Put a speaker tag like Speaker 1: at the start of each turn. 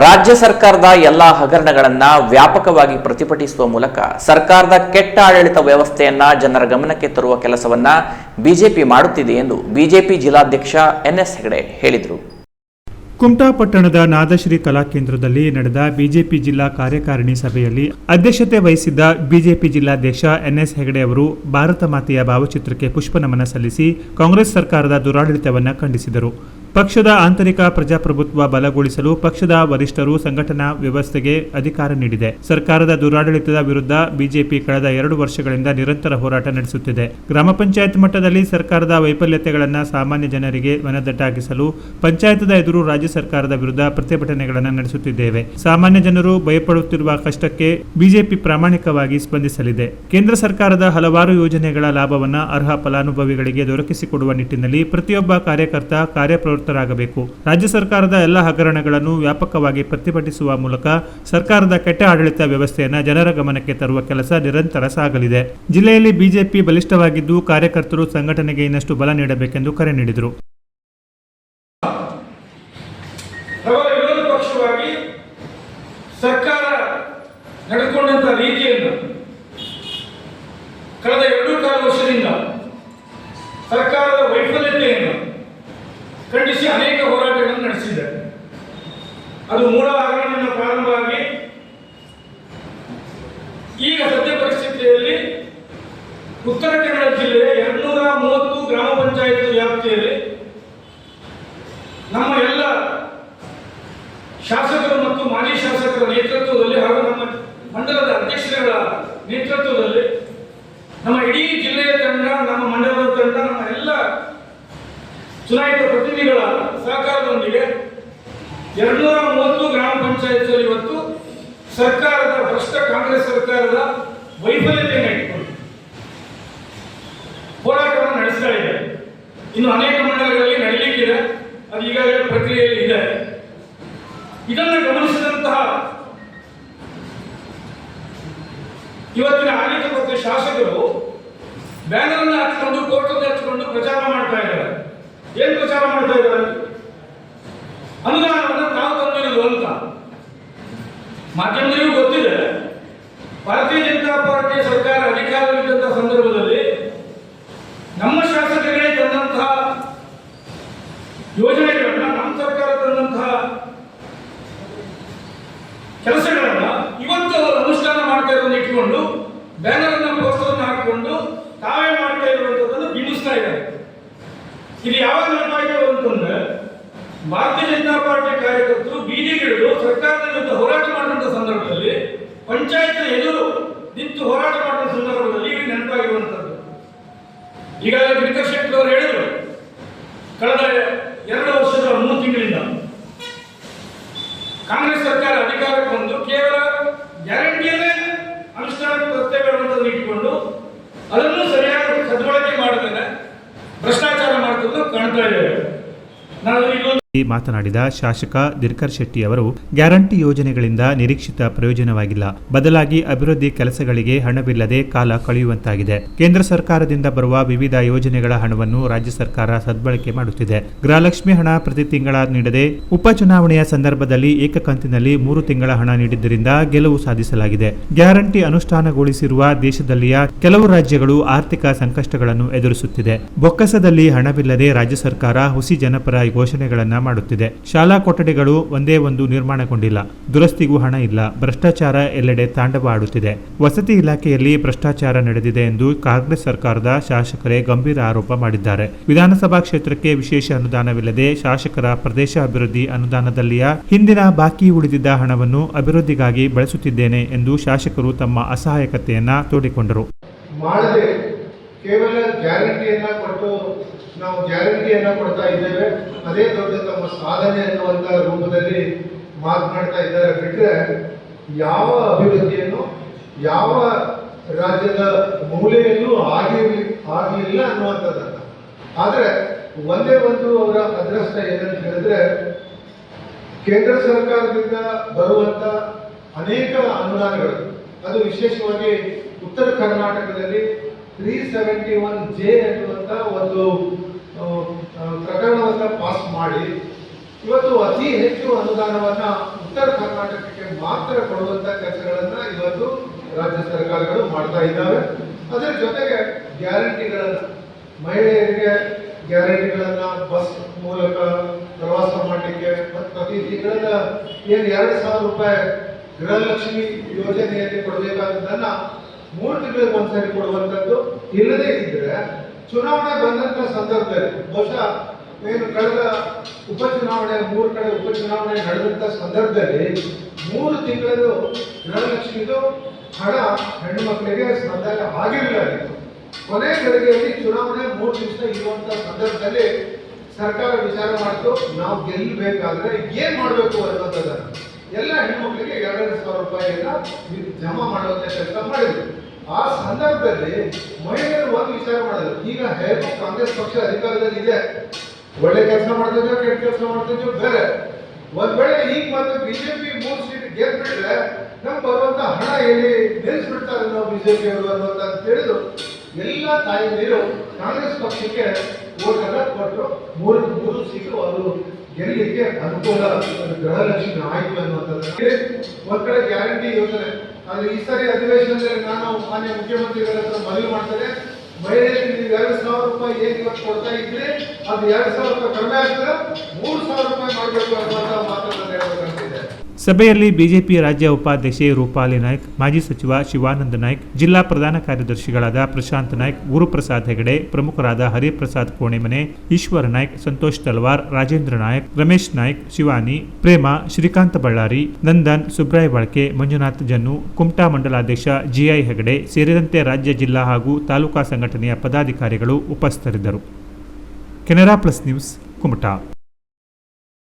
Speaker 1: ರಾಜ್ಯ ಸರ್ಕಾರದ ಎಲ್ಲಾ ಹಗರಣಗಳನ್ನ ವ್ಯಾಪಕವಾಗಿ ಪ್ರತಿಭಟಿಸುವ ಮೂಲಕ ಸರ್ಕಾರದ ಕೆಟ್ಟ ಆಡಳಿತ ವ್ಯವಸ್ಥೆಯನ್ನ ಜನರ ಗಮನಕ್ಕೆ ತರುವ ಕೆಲಸವನ್ನ ಬಿಜೆಪಿ ಮಾಡುತ್ತಿದೆ ಎಂದು ಬಿಜೆಪಿ ಜಿಲ್ಲಾಧ್ಯಕ್ಷ ಎನ್ಎಸ್ ಹೆಗಡೆ ಹೇಳಿದರು.
Speaker 2: ಕುಮಟಾ ಪಟ್ಟಣದ ನಾದಶ್ರೀ ಕಲಾಕೇಂದ್ರದಲ್ಲಿ ನಡೆದ ಬಿಜೆಪಿ ಜಿಲ್ಲಾ ಕಾರ್ಯಕಾರಿಣಿ ಸಭೆಯಲ್ಲಿ ಅಧ್ಯಕ್ಷತೆ ವಹಿಸಿದ್ದ ಬಿಜೆಪಿ ಜಿಲ್ಲಾಧ್ಯಕ್ಷ ಎನ್ಎಸ್ ಹೆಗಡೆ ಅವರು ಭಾರತ ಮಾತೆಯ ಭಾವಚಿತ್ರಕ್ಕೆ ಪುಷ್ಪ ನಮನ ಸಲ್ಲಿಸಿ ಕಾಂಗ್ರೆಸ್ ಸರ್ಕಾರದ ದುರಾಡಳಿತವನ್ನು ಖಂಡಿಸಿದರು. ಪಕ್ಷದ ಆಂತರಿಕ ಪ್ರಜಾಪ್ರಭುತ್ವ ಬಲಗೊಳಿಸಲು ಪಕ್ಷದ ವರಿಷ್ಠರು ಸಂಘಟನಾ ವ್ಯವಸ್ಥೆಗೆ ಅಧಿಕಾರ ನೀಡಿದೆ. ಸರ್ಕಾರದ ದುರಾಡಳಿತದ ವಿರುದ್ಧ ಬಿಜೆಪಿ ಕಳೆದ ಎರಡು ವರ್ಷಗಳಿಂದ ನಿರಂತರ ಹೋರಾಟ ನಡೆಸುತ್ತಿದೆ. ಗ್ರಾಮ ಪಂಚಾಯತ್ ಮಟ್ಟದಲ್ಲಿ ಸರ್ಕಾರದ ವೈಫಲ್ಯತೆಗಳನ್ನು ಸಾಮಾನ್ಯ ಜನರಿಗೆ ಮನದಟ್ಟಾಗಿಸಲು ಪಂಚಾಯತದ ಎದುರು ರಾಜ್ಯ ಸರ್ಕಾರದ ವಿರುದ್ಧ ಪ್ರತಿಭಟನೆಗಳನ್ನು ನಡೆಸುತ್ತಿದ್ದೇವೆ. ಸಾಮಾನ್ಯ ಜನರು ಭಯಪಡುತ್ತಿರುವ ಕಷ್ಟಕ್ಕೆ ಬಿಜೆಪಿ ಪ್ರಾಮಾಣಿಕವಾಗಿ ಸ್ಪಂದಿಸಲಿದೆ. ಕೇಂದ್ರ ಸರ್ಕಾರದ ಹಲವಾರು ಯೋಜನೆಗಳ ಲಾಭವನ್ನು ಅರ್ಹ ಫಲಾನುಭವಿಗಳಿಗೆ ದೊರಕಿಸಿಕೊಡುವ ನಿಟ್ಟಿನಲ್ಲಿ ಪ್ರತಿಯೊಬ್ಬ ಕಾರ್ಯಕರ್ತ ಕಾರ್ಯಪ್ರವೃತ್ತರಾಗಬೇಕು ರಾಜ್ಯ ಸರ್ಕಾರದ ಎಲ್ಲ ಹಗರಣಗಳನ್ನು ವ್ಯಾಪಕವಾಗಿ ಪ್ರತಿಭಟಿಸುವ ಮೂಲಕ ಸರ್ಕಾರದ ಕೆಟ್ಟ ಆಡಳಿತ ವ್ಯವಸ್ಥೆಯನ್ನು ಜನರ ಗಮನಕ್ಕೆ ತರುವ ಕೆಲಸ ನಿರಂತರ ಸಾಗಲಿದೆ. ಜಿಲ್ಲೆಯಲ್ಲಿ ಬಿಜೆಪಿ ಬಲಿಷ್ಠವಾಗಿದ್ದು ಕಾರ್ಯಕರ್ತರು ಸಂಘಟನೆಗೆ ಇನ್ನಷ್ಟು ಬಲ ನೀಡಬೇಕೆಂದು ಕರೆ ನೀಡಿದರು.
Speaker 3: ಕಳೆದ ಎರಡು ಕಾಲ ವರ್ಷದಿಂದ ಸರ್ಕಾರದ ವೈಫಲ್ಯತೆಯನ್ನು ಖಂಡಿಸಿ ಅನೇಕ ಹೋರಾಟಗಳನ್ನು ನಡೆಸಿದ್ದಾರೆ. ಅದು ಮೂಲ ಹಗರಣದಿಂದ ಪ್ರಾರಂಭವಾಗಿ. ಈಗ ಸದ್ಯ ಪರಿಸ್ಥಿತಿಯಲ್ಲಿ ಉತ್ತರ ಕನ್ನಡ ಜಿಲ್ಲೆಯ ಎರಡ್ನೂರ ಮೂವತ್ತು ಗ್ರಾಮ ಪಂಚಾಯತ್ ವ್ಯಾಪ್ತಿಯಲ್ಲಿ ನಮ್ಮ ಎಲ್ಲ ಶಾಸಕರು ಮತ್ತು ಮಾಜಿ ಶಾಸಕರ ನೇತೃತ್ವದಲ್ಲಿ ಹಾಗೂ ನಮ್ಮ ಮಂಡಲದ ಅಧ್ಯಕ್ಷರುಗಳ ನೇತೃತ್ವದಲ್ಲಿ ನಮ್ಮ ಇಡೀ ಜಿಲ್ಲೆಯ ತಂಡ, ನಮ್ಮ ಮಂಡಲದ ತಂಡ, ನಮ್ಮ ಎಲ್ಲ ಚುನಾಯಿತ ಪ್ರತಿನಿಧಿಗಳ ಸಹಕಾರದೊಂದಿಗೆ ಎರಡ್ನೂರ ಮೂವತ್ತು ಗ್ರಾಮ ಪಂಚಾಯತ್ ಇವತ್ತು ಸರ್ಕಾರದ ಭ್ರಷ್ಟ ಕಾಂಗ್ರೆಸ್ ಸರ್ಕಾರದ ವೈಫಲ್ಯತೆಯನ್ನು ಇಟ್ಟುಕೊಂಡು ಹೋರಾಟವನ್ನು ನಡೆಸ್ತಾ ಇದೆ. ಇನ್ನು ಅನೇಕ ಮಂಡಲಗಳಲ್ಲಿ ನಡೀಲಿಕ್ಕಿದೆ. ಅದು ಈಗಾಗಲೇ ಪ್ರಕ್ರಿಯೆಯಲ್ಲಿ ಇದೆ. ಇದನ್ನು ಗಮನಿಸಿದಂತಹ ಇವತ್ತಿನ ಆಡಳಿತ ಮತ್ತು ಶಾಸಕರು ಬ್ಯಾನರ್ ಹಾಕಿಕೊಂಡು ಫೋಟೋ ಹಚ್ಕೊಂಡು ಪ್ರಚಾರ ಮಾಡ್ತಾ ಇದ್ದಾರೆ ಏನ್ ಪ್ರಚಾರ ಮಾಡ್ತಾ ಇದ್ದಾರೆ? ಅನುದಾನವನ್ನು ತಾವು ತಂದಿರೋದು ಅಂತ. ಮಾಧ್ಯಮದಲ್ಲಿಯೂ ಗೊತ್ತಿದೆ. ಭಾರತೀಯ ಜನತಾ ಪಾರ್ಟಿ ಸರ್ಕಾರ ಅಧಿಕಾರದಲ್ಲಿದ್ದಂತಹ ಸಂದರ್ಭದಲ್ಲಿ ನಮ್ಮ ಶಾಸಕರೇ ತಂದಂತಹ ಯೋಜನೆಗಳನ್ನ, ನಮ್ಮ ಸರ್ಕಾರ ತಂದಂತಹ ಕೆಲಸಗಳನ್ನ ಇವತ್ತು ಅವರು ಅನುಷ್ಠಾನ ಮಾಡ್ತಾ ಇರೋದನ್ನ ಇಟ್ಕೊಂಡು ಬ್ಯಾನರ್ ಅನ್ನ ಪೋಸ್ಟರ್ ಅನ್ನ ಹಾಕಿಕೊಂಡು ತಾವೇ ಮಾಡ್ತಾ ಇರುವಂತದ್ದನ್ನು ಬಿಂಬಿಸ್ತಾ ಇದ್ದಾರೆ ಇದು ಯಾವಾಗ ನೆನಪಾಗಿದೆ ಅಂತಂದ್ರೆ, ಭಾರತೀಯ ಜನತಾ ಪಾರ್ಟಿ ಕಾರ್ಯಕರ್ತರು ಬೀದಿಗಿಳಿದು ಸರ್ಕಾರದ ವಿರುದ್ಧ ಹೋರಾಟ ಮಾಡುವಂತ ಸಂದರ್ಭದಲ್ಲಿ ಪಂಚಾಯತ್ ಎದುರು ನಿಂತು ಹೋರಾಟ ಮಾಡುವ ಸಂದರ್ಭದಲ್ಲಿ ಇಲ್ಲಿ ನೆನಪಾಗಿರುವಂತದ್ದು. ಈಗಾಗಲೇ ದಿನಕರ್ ಶೆಟ್ಟಿ ಅವರು ಹೇಳಿದರು, ಕಳೆದ ಎರಡು ವರ್ಷದ ಮೂರು ತಿಂಗಳಿಂದ ಕಾಂಗ್ರೆಸ್ ಸರ್ಕಾರ ಅಧಿಕಾರಕ್ಕೆ ಬಂದು ಕೇವಲ ಗ್ಯಾರಂಟಿಯನ್ನೇ ಅನುಷ್ಠಾನಕ್ಕೆ ತರ್ತೇವೆ ಅನ್ನೋದನ್ನು ಇಟ್ಟುಕೊಂಡು ಅದನ್ನು ಸರಿಯಾಗಿ ಸದ್ಬಳಕೆ ಮಾಡದೇನೆ ಭ್ರಷ್ಟಾಚಾರ ಮಾಡ್ಕೊಂಡು ಕಾಣ್ತಾ ಇದ್ದೇವೆ ನಾನು ಇನ್ನೊಂದು
Speaker 2: ಮಾತನಾಡಿದ ಶಾಸಕ ದಿರ್ಕರ್ ಶೆಟ್ಟಿ ಅವರು ಗ್ಯಾರಂಟಿ ಯೋಜನೆಗಳಿಂದ ನಿರೀಕ್ಷಿತ ಪ್ರಯೋಜನವಾಗಿಲ್ಲ. ಬದಲಾಗಿ ಅಭಿವೃದ್ಧಿ ಕೆಲಸಗಳಿಗೆ ಹಣವಿಲ್ಲದೆ ಕಾಲ ಕಳೆಯುವಂತಾಗಿದೆ. ಕೇಂದ್ರ ಸರ್ಕಾರದಿಂದ ಬರುವ ವಿವಿಧ ಯೋಜನೆಗಳ ಹಣವನ್ನು ರಾಜ್ಯ ಸರ್ಕಾರ ಸದ್ಬಳಕೆ ಮಾಡುತ್ತಿದೆ. ಗೃಹಲಕ್ಷ್ಮಿ ಹಣ ಪ್ರತಿ ತಿಂಗಳ ನೀಡದೆ ಉಪಚುನಾವಣೆಯ ಸಂದರ್ಭದಲ್ಲಿ ಏಕಕಂತಿನಲ್ಲಿ ಮೂರು ತಿಂಗಳ ಹಣ ನೀಡಿದ್ದರಿಂದ ಗೆಲುವು ಸಾಧಿಸಲಾಗಿದೆ. ಗ್ಯಾರಂಟಿ ಅನುಷ್ಠಾನಗೊಳಿಸಿರುವ ದೇಶದಲ್ಲಿಯ ಕೆಲವು ರಾಜ್ಯಗಳು ಆರ್ಥಿಕ ಸಂಕಷ್ಟಗಳನ್ನು ಎದುರಿಸುತ್ತಿದೆ. ಬೊಕ್ಕಸದಲ್ಲಿ ಹಣವಿಲ್ಲದೆ ರಾಜ್ಯ ಸರ್ಕಾರ ಹುಸಿ ಜನಪರ ಘೋಷಣೆಗಳನ್ನ ಮಾಡುತ್ತಿದೆ. ಶಾಲಾ ಕೊಠಡಿಗಳು ಒಂದೇ ಒಂದು ನಿರ್ಮಾಣಗೊಂಡಿಲ್ಲ. ದುರಸ್ತಿಗೂ ಹಣ ಇಲ್ಲ. ಭ್ರಷ್ಟಾಚಾರ ಎಲ್ಲೆಡೆ ತಾಂಡವ ಆಡುತ್ತಿದೆ. ವಸತಿ ಇಲಾಖೆಯಲ್ಲಿ ಭ್ರಷ್ಟಾಚಾರ ನಡೆದಿದೆ ಎಂದು ಕಾಂಗ್ರೆಸ್ ಸರ್ಕಾರದ ಶಾಸಕರೇ ಗಂಭೀರ ಆರೋಪ ಮಾಡಿದ್ದಾರೆ. ವಿಧಾನಸಭಾ ಕ್ಷೇತ್ರಕ್ಕೆ ವಿಶೇಷ ಅನುದಾನವಿಲ್ಲದೆ ಶಾಸಕರ ಪ್ರದೇಶ ಅಭಿವೃದ್ಧಿ ಅನುದಾನದಲ್ಲಿಯ ಹಿಂದಿನ ಬಾಕಿ ಉಳಿದಿದ್ದ ಹಣವನ್ನು ಅಭಿವೃದ್ಧಿಗಾಗಿ ಬಳಸುತ್ತಿದ್ದೇನೆ ಎಂದು ಶಾಸಕರು ತಮ್ಮ ಅಸಹಾಯಕತೆಯನ್ನ ತೋಡಿಕೊಂಡರು.
Speaker 4: ಕೇವಲ ಗ್ಯಾರಂಟಿಯನ್ನ ಕೊಟ್ಟು ನಾವು ಗ್ಯಾರಂಟಿಯನ್ನ ಕೊಡ್ತಾ ಇದ್ದೇವೆ. ಅದೇ ದೊಡ್ಡ ತಮ್ಮ ಸಾಧನೆ ಅನ್ನುವಂತ ರೂಪದಲ್ಲಿ ಮಾತನಾಡ್ತಾ ಇದ್ದಾರೆ. ಬಿಟ್ರೆ ಯಾವ ಅಭಿವೃದ್ಧಿಯನ್ನು, ಯಾವ ರಾಜ್ಯದ ಮೂಲೆಯಲ್ಲೂ ಆಗಿರಲಿ ಆಗಲಿಲ್ಲ ಅನ್ನುವಂಥದ್ದಲ್ಲ ಆದರೆ ಒಂದೇ ಒಂದು ಅವರ ಅದೃಷ್ಟ ಏನಂತ ಹೇಳಿದ್ರೆ, ಕೇಂದ್ರ ಸರ್ಕಾರದಿಂದ ಬರುವಂತ ಅನೇಕ ಅನುದಾನಗಳು, ಅದು ವಿಶೇಷವಾಗಿ ಉತ್ತರ ಕರ್ನಾಟಕದಲ್ಲಿ ತ್ರೀ ಸೆವೆಂಟಿ ಒನ್ ಜೆ ಎನ್ನುವಂಥ ಒಂದು ಪ್ರಕರಣವನ್ನ ಪಾಸ್ ಮಾಡಿ. ಇವತ್ತು ಅತಿ ಹೆಚ್ಚು ಅನುದಾನವನ್ನ ಉತ್ತರ ಕರ್ನಾಟಕಕ್ಕೆ ಮಾತ್ರ ಕೊಡುವಂತ ಕೆಲಸಗಳನ್ನ ಇವತ್ತು ರಾಜ್ಯ ಸರ್ಕಾರಗಳು ಮಾಡ್ತಾ ಇದ್ದಾವೆ. ಅದರ ಜೊತೆಗೆ ಗ್ಯಾರಂಟಿಗಳನ್ನ, ಮಹಿಳೆಯರಿಗೆ ಗ್ಯಾರಂಟಿಗಳನ್ನ ಬಸ್ ಮೂಲಕ ಪ್ರವಾಸ ಮಾಡಲಿಕ್ಕೆ ಮತ್ತು ಪ್ರತಿ ತಿಂಗಳ ಏನು ಎರಡು ಸಾವಿರ ರೂಪಾಯಿ ಗೃಹಲಕ್ಷ್ಮಿ ಯೋಜನೆಯಲ್ಲಿ ಕೊಡಬೇಕಾದದನ್ನ ಮೂರು ತಿಂಗಳಿಗೆ ಒಂದ್ಸರಿ ಕೊಡುವಂಥದ್ದು ಇಲ್ಲದೇ ಇದ್ರೆ ಚುನಾವಣೆ ಬಂದಂತ ಸಂದರ್ಭದಲ್ಲಿ ಬಹುಶಃ ಏನು ಕಳೆದ ಉಪಚುನಾವಣೆ, ಮೂರು ಕಡೆ ಉಪಚುನಾವಣೆ ನಡೆದಂತ ಸಂದರ್ಭದಲ್ಲಿ ಮೂರು ತಿಂಗಳದು ಗೃಹಲಕ್ಷ್ಮಿದು ಹಣ ಹೆಣ್ಣು ಮಕ್ಕಳಿಗೆ ಸಂದಾಯ ಆಗಿರಲಿಲ್ಲ. ಕೊನೆ ಗಳಿಗೆಯಲ್ಲಿ ಚುನಾವಣೆ ಮೂರು ದಿವಸ ಇರುವಂತ ಸಂದರ್ಭದಲ್ಲಿ ಸರ್ಕಾರ ವಿಚಾರ ಮಾಡಿತು, ನಾವು ಗೆಲ್ಲಬೇಕಾದ್ರೆ ಏನ್ ಮಾಡಬೇಕು ಅನ್ನೋದನ್ನ ಎಲ್ಲ ಹೆಣ್ಮಕ್ಳಿಗೆ ಎರಡೆರಡು ಸಾವಿರ ರೂಪಾಯಿಯನ್ನ ಜಮಾ ಮಾಡುವಂತ ಕೆಲಸ ಮಾಡಿದ್ರು. ಆ ಸಂದರ್ಭದಲ್ಲಿ ಮಹಿಳೆಯರು ಒಂದು ವಿಚಾರ ಮಾಡಿದ್ರು. ಈಗ ಹೇಗೂ ಕಾಂಗ್ರೆಸ್ ಪಕ್ಷ ಅಧಿಕಾರದಲ್ಲಿ ಇದೆ. ಒಳ್ಳೆ ಕೆಲಸ ಮಾಡ್ತಿದ್ಯೋ ಕೆಟ್ಟ ಕೆಲಸ ಮಾಡ್ತಿದ್ಯೋ ಬೇರೆ. ಒಂದ್ ವೇಳೆ ಈಗ ಮತ್ತೆ ಬಿಜೆಪಿ ಮೂರು ಸೀಟ್ ಗೆದ್ಬಿಟ್ರೆ ನಮ್ ಬರುವಂತ ಹಣ ಎಲ್ಲಿ ನಿಲ್ಲಿಸ್ಬಿಡ್ತಾರೆ ನಾವು ಬಿಜೆಪಿ ಅವರು ಅನ್ನೋದ್ ಅಂತ ಹೇಳಿದ್ರು. ಎಲ್ಲ ತಾಯಂದಿರು ಕಾಂಗ್ರೆಸ್ ಪಕ್ಷಕ್ಕೆ ಓಟ್ ಅನ್ನ ಕೊಟ್ಟರು ಮೂರು ಮೂರು ಸೀಟು ಅವರು ಗೆಲ್ಲಲಿಕ್ಕೆ ಅನುಕೂಲ, ಒಂದು ಗೃಹಲಕ್ಷ್ಮಿ ಆಯ್ತು ಅನ್ನುವಂಥದ್ದು ಒಂದ್ ಕಡೆ ಗ್ಯಾರಂಟಿ ಯೋಜನೆ. ಆದ್ರೆ ಈ ಸಾರಿ ಅಧಿವೇಶನದಲ್ಲಿ ನಾನು ಮಾನ್ಯ ಮುಖ್ಯಮಂತ್ರಿಗಳ ಹತ್ರ ಮನವಿ ಮಾಡ್ತೇನೆ. ಮಹಿಳೆಯರಿಗೆ ನೀವು ಎರಡು ಸಾವಿರ ರೂಪಾಯಿ ಏನು ಇವತ್ತು ಕೊಡ್ತಾ ಇದ್ರೆ, ಅದು ಎರಡು ಸಾವಿರ ರೂಪಾಯಿ ಕಡಿಮೆ ಆಗ್ತದೆ, ಮೂರು ಸಾವಿರ ರೂಪಾಯಿ ಮಾಡಬೇಕು ಅನ್ನುವಂಥ ಮಾತನ್ನ ಹೇಳ್ಬೇಕಂತಿದೆ
Speaker 2: ಸಭೆಯಲ್ಲಿ ಬಿಜೆಪಿ ರಾಜ್ಯ ಉಪಾಧ್ಯಕ್ಷೆ ರೂಪಾಲಿ ನಾಯ್ಕ್, ಮಾಜಿ ಸಚಿವ ಶಿವಾನಂದ ನಾಯ್ಕ್, ಜಿಲ್ಲಾ ಪ್ರಧಾನ ಕಾರ್ಯದರ್ಶಿಗಳಾದ ಪ್ರಶಾಂತ್ ನಾಯ್ಕ್, ಗುರುಪ್ರಸಾದ್ ಹೆಗಡೆ, ಪ್ರಮುಖರಾದ ಹರಿಪ್ರಸಾದ್ ಕೋಣೆಮನೆ, ಈಶ್ವರ ನಾಯ್ಕ್, ಸಂತೋಷ್ ತಲ್ವಾರ್, ರಾಜೇಂದ್ರ ನಾಯ್ಕ್, ರಮೇಶ್ ನಾಯ್ಕ್, ಶಿವಾನಿ, ಪ್ರೇಮ, ಶ್ರೀಕಾಂತ ಬಳ್ಳಾರಿ, ನಂದನ್, ಸುಬ್ರಾಯ್ ಬಾಳ್ಕೆ, ಮಂಜುನಾಥ್ ಜನ್ನು, ಕುಮಟಾ ಮಂಡಲಾಧ್ಯಕ್ಷ ಜಿಐ ಹೆಗಡೆ ಸೇರಿದಂತೆ ರಾಜ್ಯ ಜಿಲ್ಲಾ ಹಾಗೂ ತಾಲೂಕಾ ಸಂಘಟನೆಯ ಪದಾಧಿಕಾರಿಗಳು ಉಪಸ್ಥಿತರಿದ್ದರು. Canara plus news, Kumta.